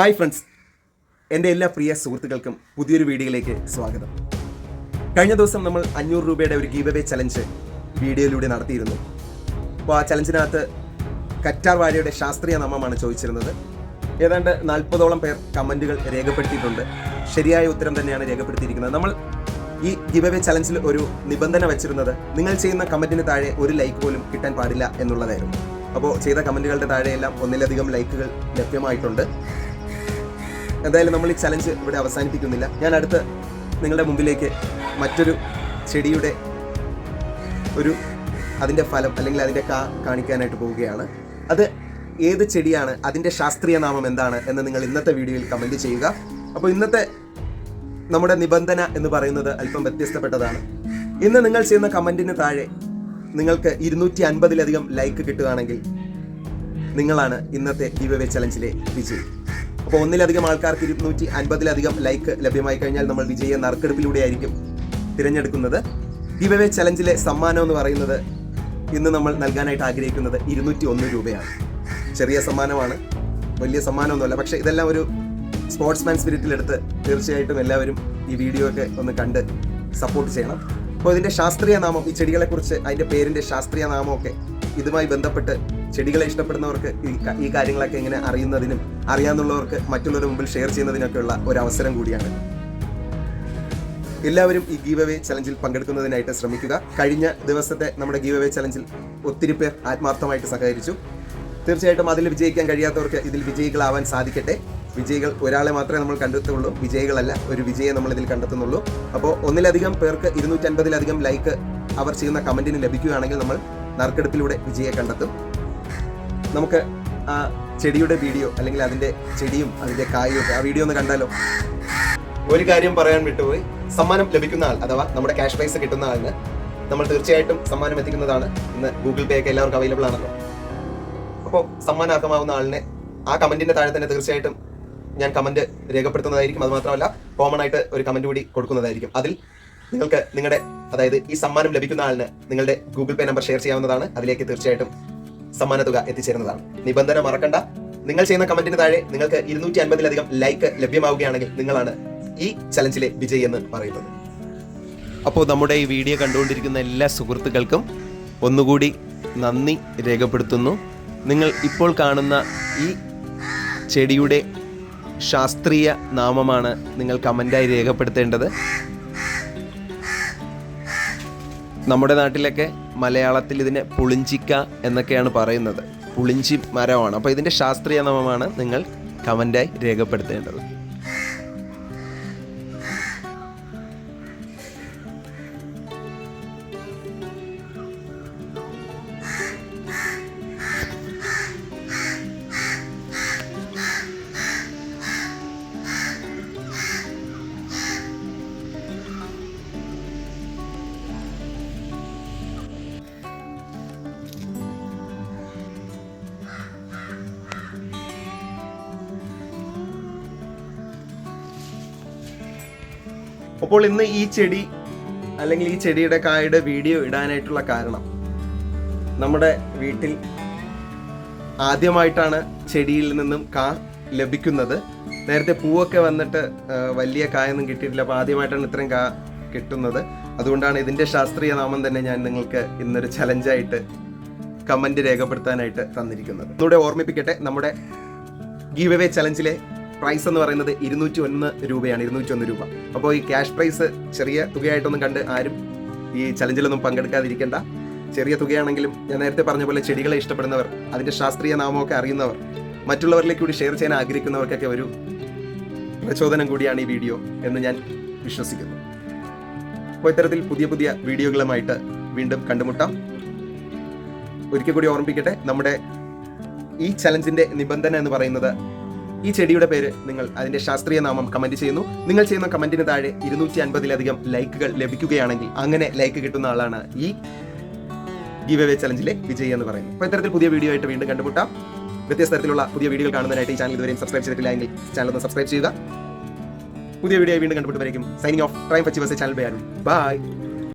Hi friends. എന്റെ എല്ലാ പ്രിയ സുഹൃത്തുക്കൾക്കും പുതിയൊരു വീഡിയോയിലേക്ക് സ്വാഗതം. കഴിഞ്ഞ ദിവസം നമ്മൾ അഞ്ഞൂറ് രൂപയുടെ ഒരു ഗീവ് അവേ ചലഞ്ച് വീഡിയോയിലൂടെ നടത്തിയിരുന്നു. അപ്പോൾ ആ ചലഞ്ചിനകത്ത് കറ്റാർ വാഴയുടെ ശാസ്ത്രീയ നാമമാണ് ചോദിച്ചിരുന്നത്. ഏതാണ്ട് നാൽപ്പതോളം പേർ കമന്റുകൾ രേഖപ്പെടുത്തിയിട്ടുണ്ട്. ശരിയായ ഉത്തരം തന്നെയാണ് രേഖപ്പെടുത്തിയിരിക്കുന്നത്. നമ്മൾ ഈ ഗിവ് അവേ ചലഞ്ചിൽ ഒരു നിബന്ധന വെച്ചിരുന്നത് നിങ്ങൾ ചെയ്യുന്ന കമന്റിന് താഴെ ഒരു ലൈക്ക് പോലും കിട്ടാൻ പാടില്ല എന്നുള്ളതായിരുന്നു. അപ്പോൾ ചെയ്ത കമന്റുകളുടെ താഴെയെല്ലാം ഒന്നിലധികം ലൈക്കുകൾ ലഭ്യമായിട്ടുണ്ട്. എന്തായാലും നമ്മൾ ഈ ചലഞ്ച് ഇവിടെ അവസാനിപ്പിക്കുന്നില്ല. ഞാൻ അടുത്ത് നിങ്ങളുടെ മുമ്പിലേക്ക് മറ്റൊരു ചെടിയുടെ ഒരു അതിന്റെ ഫലം അല്ലെങ്കിൽ അതിന്റെ കാ കാണിക്കാനായിട്ട് പോവുകയാണ്. അത് ഏത് ചെടിയാണ് അതിന്റെ ശാസ്ത്രീയ നാമം എന്താണ് എന്ന് നിങ്ങൾ ഇന്നത്തെ വീഡിയോയിൽ കമന്റ് ചെയ്യുക. അപ്പോൾ ഇന്നത്തെ നമ്മുടെ നിബന്ധന എന്ന് പറയുന്നത് അല്പം വ്യത്യസ്തപ്പെട്ടതാണ്. ഇന്ന് നിങ്ങൾ ചെയ്യുന്ന കമന്റിന് താഴെ നിങ്ങൾക്ക് ഇരുന്നൂറ്റി അൻപതിലധികം ലൈക്ക് കിട്ടുകയാണെങ്കിൽ നിങ്ങളാണ് ഇന്നത്തെ ഗിവ് ചലഞ്ചിലെ വിജയി. അപ്പോൾ ഒന്നിലധികം ആൾക്കാർക്ക് ഇരുന്നൂറ്റി അൻപതിലധികം ലൈക്ക് ലഭ്യമായി കഴിഞ്ഞാൽ നമ്മൾ വിജയ നറുക്കെടുപ്പിലൂടെ ആയിരിക്കും തിരഞ്ഞെടുക്കുന്നത്. ഗിവവേ ചലഞ്ചിലെ സമ്മാനം എന്ന് പറയുന്നത് ഇന്ന് നമ്മൾ നൽകാനായിട്ട് ആഗ്രഹിക്കുന്നത് ഇരുന്നൂറ്റി ഒന്ന് രൂപയാണ്. ചെറിയ സമ്മാനമാണ്. വലിയ സമ്മാനമൊന്നുമല്ല. പക്ഷേ ഇതെല്ലാം ഒരു സ്പോർട്സ്മാൻ സ്പിരിറ്റിലെടുത്ത് തീർച്ചയായിട്ടും എല്ലാവരും ഈ വീഡിയോ ഒക്കെ ഒന്ന് കണ്ട് സപ്പോർട്ട് ചെയ്യണം. അപ്പോൾ ഇതിന്റെ ശാസ്ത്രീയ നാമം ഈ ചെടികളെക്കുറിച്ച് അതിന്റെ പേരിന്റെ ശാസ്ത്രീയ നാമമൊക്കെ ഇതുമായി ബന്ധപ്പെട്ട് ചെടികളെ ഇഷ്ടപ്പെടുന്നവർക്ക് ഈ കാര്യങ്ങളൊക്കെ എങ്ങനെ അറിയുന്നതിനും അറിയാമെന്നുള്ളവർക്ക് മറ്റുള്ളവരുടെ മുമ്പിൽ ഷെയർ ചെയ്യുന്നതിനൊക്കെയുള്ള ഒരു അവസരം കൂടിയാണ്. എല്ലാവരും ഈ ഗീവ് അവേ ചലഞ്ചിൽ പങ്കെടുക്കുന്നതിനായിട്ട് ശ്രമിക്കുക. കഴിഞ്ഞ ദിവസത്തെ നമ്മുടെ ഗീവ് അവേ ചലഞ്ചിൽ ഒത്തിരി പേർ ആത്മാർത്ഥമായിട്ട് സഹകരിച്ചു. തീർച്ചയായിട്ടും അതിൽ വിജയിക്കാൻ കഴിയാത്തവർക്ക് ഇതിൽ വിജയികളാവാൻ സാധിക്കട്ടെ. വിജയികൾ ഒരാളെ മാത്രമേ നമ്മൾ കണ്ടെത്തുള്ളൂ. വിജയികളല്ല ഒരു വിജയെ നമ്മൾ ഇതിൽ കണ്ടെത്തുന്നുള്ളൂ. അപ്പോൾ ഒന്നിലധികം പേർക്ക് ഇരുന്നൂറ്റൻപതിലധികം ലൈക്ക് അവർ ചെയ്യുന്ന കമന്റിന് ലഭിക്കുകയാണെങ്കിൽ നമ്മൾ നറുക്കെടുപ്പിലൂടെ വിജയെ കണ്ടെത്തും. നമുക്ക് ആ ചെടിയുടെ വീഡിയോ അല്ലെങ്കിൽ അതിന്റെ ചെടിയും അതിന്റെ കായും ഒക്കെ ആ വീഡിയോ ഒന്ന് കണ്ടാലോ? ഒരു കാര്യം പറയാൻ വിട്ടുപോയി. സമ്മാനം ലഭിക്കുന്ന ആൾ അഥവാ നമ്മുടെ ക്യാഷ് പ്രൈസ് കിട്ടുന്ന ആളിന് നമ്മൾ തീർച്ചയായിട്ടും സമ്മാനം എത്തിക്കുന്നതാണ്. ഇന്ന് ഗൂഗിൾ പേ ഒക്കെ എല്ലാവർക്കും അവൈലബിൾ ആണല്ലോ. അപ്പോൾ സമ്മാനാക്കമാവുന്ന ആളിനെ ആ കമന്റിന്റെ താഴെ തന്നെ തീർച്ചയായിട്ടും ഞാൻ കമന്റ് രേഖപ്പെടുത്തുന്നതായിരിക്കും. അത് മാത്രമല്ല കോമൺ ആയിട്ട് ഒരു കമന്റ് കൂടി കൊടുക്കുന്നതായിരിക്കും. അതിൽ നിങ്ങൾക്ക് നിങ്ങളുടെ അതായത് ഈ സമ്മാനം ലഭിക്കുന്ന ആളിന് നിങ്ങളുടെ ഗൂഗിൾ പേ നമ്പർ ഷെയർ ചെയ്യാവുന്നതാണ്. അതിലേക്ക് തീർച്ചയായിട്ടും സമ്മാന തുക എത്തിച്ചേരുന്നതാണ്. നിബന്ധന മറക്കണ്ട. നിങ്ങൾ ചെയ്യുന്ന കമന്റിന് താഴെ നിങ്ങൾക്ക് ഇരുന്നൂറ്റി അൻപതിലധികം ലൈക്ക് ലഭ്യമാവുകയാണെങ്കിൽ നിങ്ങളാണ് ഈ ചലഞ്ചിലെ വിജയി എന്ന് പറയുന്നത്. അപ്പോൾ നമ്മുടെ ഈ വീഡിയോ കണ്ടുകൊണ്ടിരിക്കുന്ന എല്ലാ സുഹൃത്തുക്കൾക്കും ഒന്നുകൂടി നന്ദി രേഖപ്പെടുത്തുന്നു. നിങ്ങൾ ഇപ്പോൾ കാണുന്ന ഈ ചെടിയുടെ ശാസ്ത്രീയ നാമമാണ് നിങ്ങൾ കമന്റായി രേഖപ്പെടുത്തേണ്ടത്. നമ്മുടെ നാട്ടിലൊക്കെ മലയാളത്തിൽ ഇതിനെ പുളിഞ്ചിക്ക എന്നൊക്കെയാണ് പറയുന്നത്. പുളിഞ്ചി മരമാണ്. അപ്പോൾ ഇതിന്റെ ശാസ്ത്രീയ നാമമാണ് നിങ്ങൾ കമന്റായി രേഖപ്പെടുത്തേണ്ടത്. അപ്പോൾ ഇന്ന് ഈ ചെടി അല്ലെങ്കിൽ ഈ ചെടിയുടെ കായുടെ വീഡിയോ ഇടാനായിട്ടുള്ള കാരണം നമ്മുടെ വീട്ടിൽ ആദ്യമായിട്ടാണ് ചെടിയിൽ നിന്നും കാ ലഭിക്കുന്നത്. നേരത്തെ പൂവൊക്കെ വന്നിട്ട് വലിയ കായൊന്നും കിട്ടിയിട്ടില്ല. അപ്പോൾ ആദ്യമായിട്ടാണ് ഇത്രയും കാ കിട്ടുന്നത്. അതുകൊണ്ടാണ് ഇതിന്റെ ശാസ്ത്രീയ നാമം തന്നെ ഞാൻ നിങ്ങൾക്ക് ഇന്നൊരു ചലഞ്ചായിട്ട് കമന്റ് രേഖപ്പെടുത്താനായിട്ട് തന്നിരിക്കുന്നത്. ഒന്നുകൂടെ ഓർമ്മിപ്പിക്കട്ടെ നമ്മുടെ ഗീവ് എവേ ചലഞ്ചിലെ പ്രൈസ് എന്ന് പറയുന്നത് ഇരുന്നൂറ്റി ഒന്ന് രൂപയാണ് ഇരുന്നൂറ്റി ഒന്ന് രൂപ. അപ്പോൾ ഈ ക്യാഷ് പ്രൈസ് ചെറിയ തുകയായിട്ടൊന്നും കണ്ട് ആരും ഈ ചലഞ്ചിലൊന്നും പങ്കെടുക്കാതിരിക്കേണ്ട. ചെറിയ തുകയാണെങ്കിലും ഞാൻ നേരത്തെ പറഞ്ഞ പോലെ ചെടികളെ ഇഷ്ടപ്പെടുന്നവർ അതിന്റെ ശാസ്ത്രീയ നാമമൊക്കെ അറിയുന്നവർ മറ്റുള്ളവരിലേക്ക് കൂടി ഷെയർ ചെയ്യാൻ ആഗ്രഹിക്കുന്നവർക്കൊക്കെ ഒരു പ്രചോദനം കൂടിയാണ് ഈ വീഡിയോ എന്ന് ഞാൻ വിശ്വസിക്കുന്നു. അപ്പോൾ ഇത്തരത്തിൽ പുതിയ പുതിയ വീഡിയോകളുമായിട്ട് വീണ്ടും കണ്ടുമുട്ടാം. ഒരിക്കൽ കൂടി ഓർമ്മിപ്പിക്കട്ടെ നമ്മുടെ ഈ ചലഞ്ചിന്റെ നിബന്ധന എന്ന് പറയുന്നത് ഈ ചെടിയുടെ പേര് നിങ്ങൾ അതിന്റെ ശാസ്ത്രീയ നാമം കമന്റ് ചെയ്യുന്നു. നിങ്ങൾ ചെയ്യുന്ന കമന്റിന് താഴെ ഇരുന്നൂറ്റി അൻപതിലധികം ലൈക്കുകൾ ലഭിക്കുകയാണെങ്കിൽ അങ്ങനെ ലൈക്ക് കിട്ടുന്ന ആളാണ് ഈ ഗീവ് അവേ ചലഞ്ചിലെ വിജയി എന്ന് പറയുന്നത്. അപ്പോൾ ഇത്തരത്തിൽ പുതിയ വീഡിയോ ആയിട്ട് വീണ്ടും കണ്ടുമുട്ടാം. വ്യത്യസ്ത തരത്തിലുള്ള പുതിയ വീഡിയോകൾ കാണുന്നതിനായിട്ട് ഈ ചാനൽ ഇതുവരെയും സബ്സ്ക്രൈബ് ചെയ്തിട്ടില്ല എങ്കിൽ ചാനൽ ഒന്ന് സബ്സ്ക്രൈബ് ചെയ്യുക. പുതിയ വീഡിയോ വീണ്ടും കണ്ടുപിടിവരേക്കും സൈനിങ് ഓഫ് ട്രൈം ഫച്ചിവേഴ്സ് ചാനൽ ബൈ